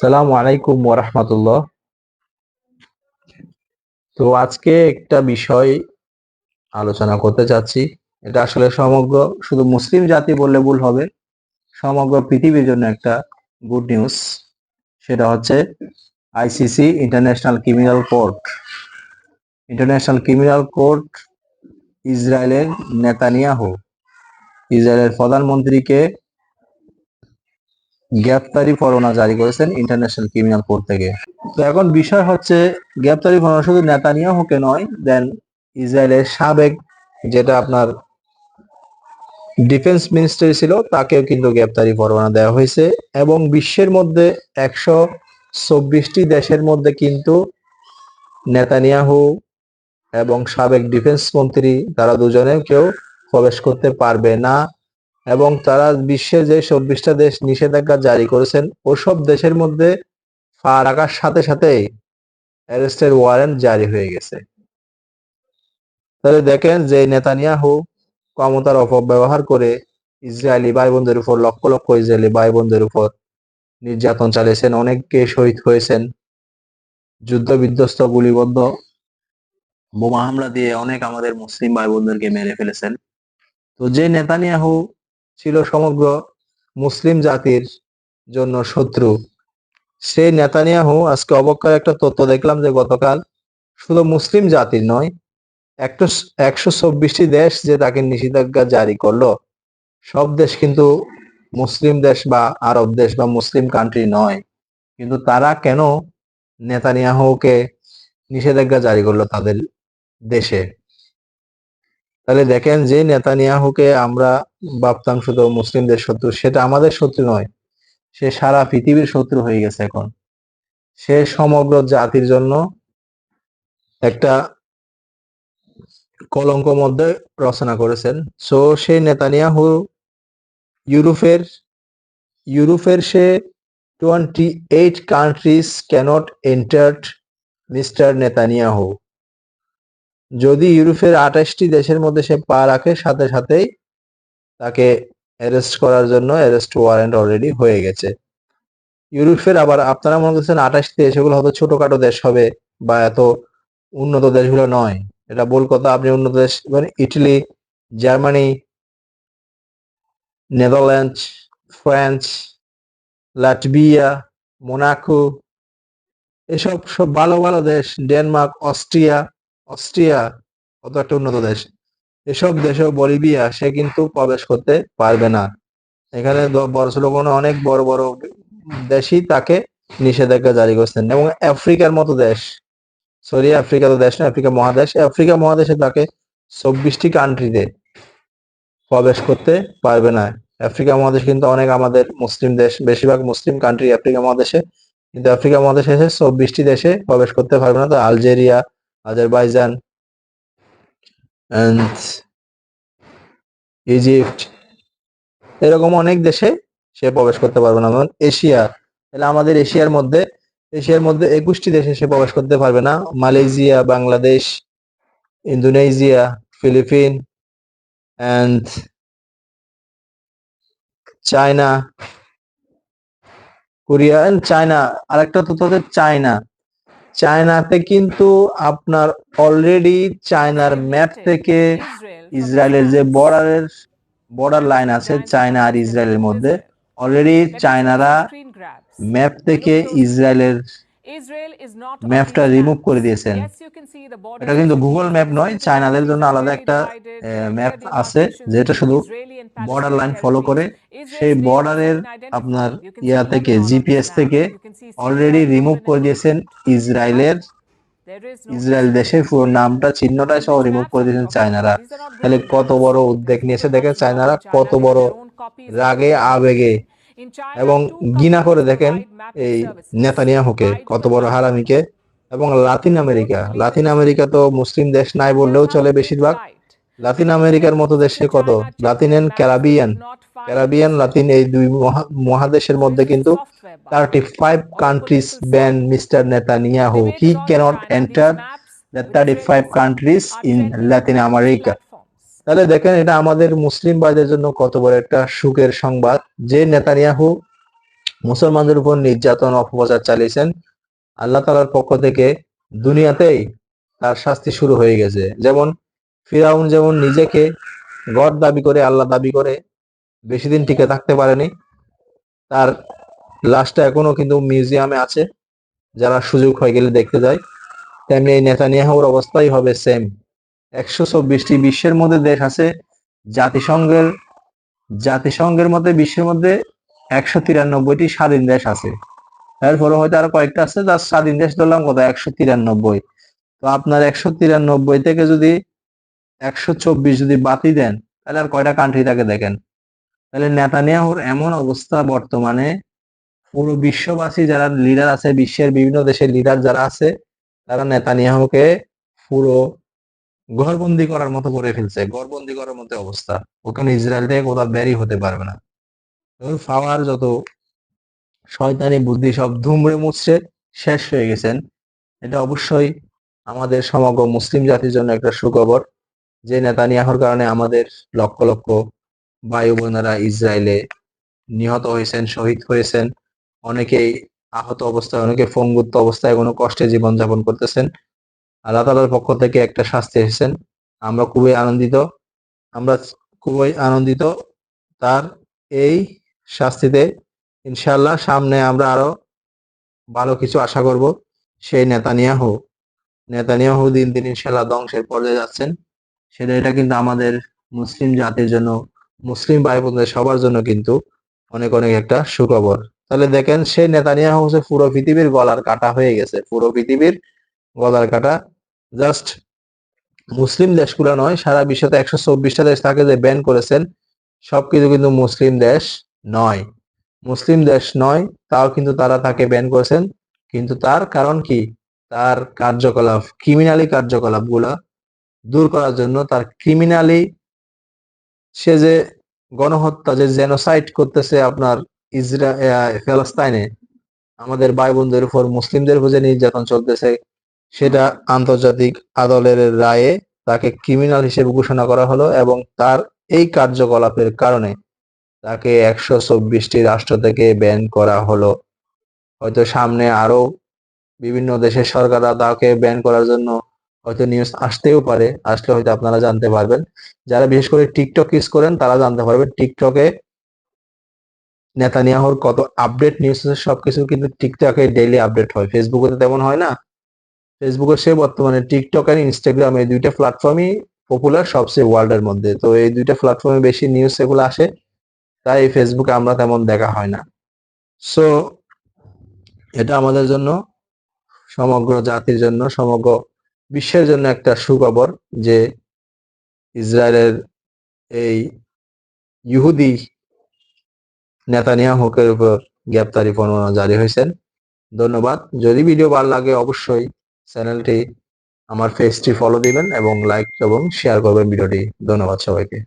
আসসালামু আলাইকুম ওরহমতুল্লাহ তো আজকে একটা বিষয় আলোচনা করতে চাচ্ছি। এটা আসলে সমগ্র শুধু মুসলিম জাতি বললে ভুল হবে, সমগ্র পৃথিবীর জন্য একটা গুড নিউজ সেটা হচ্ছে ICC international criminal court international criminal court ইসরায়েলের নেতানিয়াহু। ইসরায়েলের প্রধানমন্ত্রীকে গ্রেপ্তারি পরোয়ানা জারি করেছেন ইন্টারন্যাশনাল ক্রিমিনাল কোর্ট থেকে। তো এখন বিষয় হচ্ছে, গ্রেপ্তারি পরোয়ানা শুধু নেতানিয়াহুকে নয় দেন ইসরায়েলের সাবেক যেটা আপনার ডিফেন্স মিনিস্টার ছিল, তাকেও কিন্তু গ্রেপ্তারি পরোয়ানা দেওয়া হয়েছে এবং বিশ্বের মধ্যে একশো চব্বিশটি দেশের মধ্যে কিন্তু নেতানিয়াহু এবং সাবেক ডিফেন্স মন্ত্রী তারা দুজনে কেউ প্রবেশ করতে পারবে না। এবং তারা বিশ্বের যে চব্বিশটা দেশ নিষেধাজ্ঞা জারি করেছেন, ওসব দেশের মধ্যে পা রাখার সাথে সাথে অ্যারেস্টের ওয়ারেন্ট জারি হয়ে গেছে। তাহলে দেখেন যে নেতানিয়াহু ক্ষমতার অপব্যবহার করে ইসরায়েলি ভাই বোনদের উপর লক্ষ লক্ষ ইসরায়েলি ভাই বোনদের উপর নির্যাতন চালিয়েছেন, অনেককে শহীদ হয়েছেন। যুদ্ধ বিধ্বস্ত গুলিবদ্ধ বোমা হামলা দিয়ে অনেক আমাদের মুসলিম ভাই বোনদেরকে মেরে ফেলেছেন। তো যে নেতানিয়াহু ছিল সমগ্র মুসলিম জাতির জন্য শত্রু। সেই নেতানিয়াহু আজকে অবক্ষয় একটা তথ্য দেখলাম যে গতকাল শুধু মুসলিম জাতির নয়, একশো একশো চব্বিশটি দেশ যে তাকে নিষেধাজ্ঞা জারি করল, সব দেশ কিন্তু মুসলিম দেশ বা আরব দেশ বা মুসলিম কান্ট্রি নয়। কিন্তু তারা কেন নেতানিয়াহুকে নিষেধাজ্ঞা জারি করল তাদের দেশে? তাহলে দেখেন যে নেতানিয়াহুকে আমরা ভাবতাম শুধু মুসলিমদের শত্রু, সেটা আমাদের শত্রু নয়, সে সারা পৃথিবীর শত্রু হয়ে গেছে এখন। সে সমগ্র জাতির জন্য একটা কলঙ্ক মধ্যে রচনা করেছেন। সো সেই নেতানিয়াহু ইউরোপের ইউরোপের সে twenty eight countries can't entered mister Netanyahu. যদি ইউরোপের আঠাশটি দেশের মধ্যে সে পা রাখে, সাথে সাথেই তাকে অ্যারেস্ট করার জন্য অ্যারেস্ট ওয়ারেন্ট অলরেডি হয়ে গেছে। ইউরোপের আবার আপনারা মনে করছেন আঠাশটি দেশ এগুলো হয়তো ছোটখাটো দেশ হবে বা এত উন্নত দেশগুলো নয়। এটা বল কথা, আপনি উন্নত দেশ মানে Italy, Germany Netherland France, Latvia, Monaco, এসব সব ভালো ভালো দেশ, ডেনমার্ক, অস্ট্রিয়া অস্ট্রিয়া কত একটা উন্নত দেশ? এসব দেশে বলিভিয়া, সে কিন্তু প্রবেশ করতে পারবে না। এখানে কোনো অনেক বড় বড় দেশই তাকে নিষেধাজ্ঞা জারি করছেন। এবং আফ্রিকার মতো দেশ, সরি, আফ্রিকা তো দেশ না আফ্রিকা মহাদেশ। আফ্রিকা মহাদেশে তাকে চব্বিশটি কান্ট্রিতে প্রবেশ করতে পারবে না। আফ্রিকা মহাদেশ কিন্তু অনেক আমাদের মুসলিম দেশ, বেশিরভাগ মুসলিম কান্ট্রি আফ্রিকা মহাদেশে। কিন্তু আফ্রিকা মহাদেশে এসে চব্বিশটি দেশে প্রবেশ করতে পারবে না। তো আলজেরিয়া আজারবাইজান অ্যান্ড ইজিপ্ট এরকম অনেক দেশে সে প্রবেশ করতে পারবে না। যেমন এশিয়া। তাহলে আমাদের এশিয়ার মধ্যে এশিয়ার মধ্যে একুশটি দেশে সে প্রবেশ করতে পারবে না। Malaysia, Bangladesh, Indonesia, Philippine and China, Korea and China. আরেকটা তো তোদের চায়না। চায়নাতে কিন্তু আপনার অলরেডি চায়নার ম্যাপ থেকে ইসরায়েলের যে বর্ডারের বর্ডার লাইন আছে চায়না আর ইসরায়েলের মধ্যে অলরেডি চায়নারা ম্যাপ থেকে ইসরায়েলের ম্যাপটা রিমুভ করে দিয়েছেন। এটা কিন্তু গুগল ম্যাপ নয় চায়নাদের জন্য আলাদা একটা ম্যাপ আছে যেটা শুধু বর্ডার লাইন ফলো করে সেই বর্ডারের আপনার ইয়া থেকে জিপিএস থেকে অলরেডি রিমুভ করে দিয়েছেন ইসরায়েলের ইসরায়েল দেশের পুরো নামটা চিহ্নটাই সহ রিমুভ করে দিয়েছেন চায়নারা। তাহলে কত বড় উদ্যোগ নিয়েছে দেখেন চায়নারা কত বড় রাগে আবেগে এবং গিনা করে দেখেন এই নেতানিয়াহুকে কত বড় হারামিকে এবং লাতিন আমেরিকা। লাতিন আমেরিকা তো মুসলিম দেশ নাই বললেও চলে বেশিরভাগ। লাতিন আমেরিকার মতো দেশে কত? Latin and Caribbean. Caribbean Latin এই দুই মহাদেশের মধ্যে কিন্তু thirty five countries ban mister Netanyahu he can't enter the thirty five countries in Latin America তাহলে দেখেন এটা আমাদের মুসলিম ভাইদের জন্য কত বড় একটা সুখের সংবাদ। যে নেতানিয়াহু মুসলমানদের উপর নির্যাতন, অপপ্রচার চালিয়েছেন, আল্লাহ তালার পক্ষ থেকে দুনিয়াতেই তার শাস্তি শুরু হয়ে গেছে। যেমন ফিরাউন যেমন নিজেকে গড দাবি করে, আল্লাহ দাবি করে, বেশি দিন টিকে থাকতে পারেনি, তার লাশটা এখনও কিন্তু মিউজিয়ামে আছে, যারা সুযোগ হয়ে গেলে দেখতে যায়। তেমনি এই নেতানিয়াহুর অবস্থাই হবে সেম একশো চব্বিশটি বিশ্বের মধ্যে দেশ আছে। জাতিসংঘের জাতিসংঘের মধ্যে, বিশ্বের মধ্যে একশো তিরানব্বইটি স্বাধীন দেশ আছে। এরপরে হয়তো আরও কয়েকটা আছে যার স্বাধীন দেশ ধরলাম কত? একশো তিরানব্বই। তো আপনার একশো তিরানব্বই থেকে যদি একশো চব্বিশ যদি বাতি দেন, তাহলে আর কয়টা কান্ট্রি তাকে দেখেন? তাহলে নেতানিয়াহুর এমন অবস্থা বর্তমানে। পুরো বিশ্ববাসী যারা লিডার আছে, বিশ্বের বিভিন্ন দেশের লিডার যারা আছে, তারা নেতানিয়াহুকে পুরো ঘরবন্দি করার মতো করে ফেলছে, ঘরবন্দি করার মতো অবস্থা। ওখানে ইসরায়েল থেকে কোথাও বেরই হতে পারবে না। ফাওয়ার যত শয়তানি বুদ্ধি সব ধুমড়ে মুছছে শেষ হয়ে গেছেন। এটা অবশ্যই আমাদের সমগ্র মুসলিম জাতির জন্য একটা সুখবর যে নেতানিয়াহুর কারণে আমাদের লক্ষ লক্ষ বায়ু বোনেরা ইসরায়েলে নিহত হয়েছেন, শহীদ হয়েছেন। অনেকেই আহত অবস্থায়, অনেকে ফঙ্গুত্ব অবস্থায় কোনো কষ্টে জীবনযাপন করতেছেন। আল্লাহ তালার পক্ষ থেকে একটা শাস্তি এসেছেন। আমরা খুবই আনন্দিত, আমরা খুবই আনন্দিত তার এই শাস্তিতে। ইনশাল্লাহ সামনে আমরা আরও ভালো কিছু আশা করব। সেই নেতানিয়াহু নেতানিয়াহু দিন দিন ইনশাল্লাহ ধ্বংসের পর্যায়ে যাচ্ছেন। সেটা, এটা কিন্তু আমাদের মুসলিম জাতির জন্য, মুসলিম ভাই বোনদের সবার জন্য কিন্তু অনেক অনেক একটা সুখবর। তাহলে দেখেন, সেই নেতানিয়াহু হচ্ছে পুরো পৃথিবীর গলার কাটা হয়ে গেছে, পুরো পৃথিবীর গলার কাটা জাস্ট মুসলিম দেশগুলো নয়, সারা বিশ্বতে একশো চব্বিশটা দেশ তাকে যে ব্যান করেছেন, সবকিছু কিন্তু মুসলিম দেশ নয়। মুসলিম দেশ নয়, তাও কিন্তু তারা তাকে ব্যান করেছেন। কিন্তু তার কারণ কি? তার কার্যকলাপ ক্রিমিনালি কার্যকলাপগুলা দূর করার জন্য তার ক্রিমিনালি সে যে গণহত্যা, যে জেনোসাইড করতেছে আপনার ইসরা ফেলস্তাইনে আমাদের ভাই বোনদের উপর, মুসলিমদের উপর যে নির্যাতন চলতেছে সেটা আন্তর্জাতিক আদালতের রায়ে তাকে ক্রিমিনাল হিসেবে ঘোষণা করা হলো এবং তার এই কার্যকলাপের কারণে তাকে একশো চব্বিশটি রাষ্ট্র থেকে ব্যান করা হলো। হয়তো সামনে আরও বিভিন্ন দেশের সরকাররা তাকে ব্যান করার জন্য হয়তো নিউজ আসতেও পারে, আসলে হয়তো আপনারা জানতে পারবেন। যারা বিশেষ করে টিকটক ইউজ করেন, তারা জানতে পারবেন টিকটকে নেতানিয়াহুর কত আপডেট নিউজ সবকিছু কিন্তু টিকটকে ডেইলি আপডেট হয়। ফেসবুকে তো তেমন হয় না। ফেসবুকে সে বর্তমানে টিকটক আর ইনস্টাগ্রাম এই দুইটা প্ল্যাটফর্মই পপুলার সবচেয়ে ওয়ার্ল্ডের মধ্যে। তো এই দুইটা প্ল্যাটফর্মে বেশি নিউজ এগুলো আসে, তাই ফেসবুকে আমরা তেমন দেখা হয় না। সো এটা আমাদের জন্য, সমগ্র জাতির জন্য, সমগ্র বিশ্বের জন্য একটা সুখবর যে ইসরায়েলের এই ইহুদি নেতানিয়া নেতানিয়াহুকের উপর গ্রেপ্তারি পরোয়ানা জারি হয়েছেন ধন্যবাদ। যদি ভিডিও ভালো লাগে, অবশ্যই চ্যানেলটি আমার পেজটি ফলো দিবেন এবং লাইক এবং শেয়ার করবেন ভিডিওটি। ধন্যবাদ সবাইকে।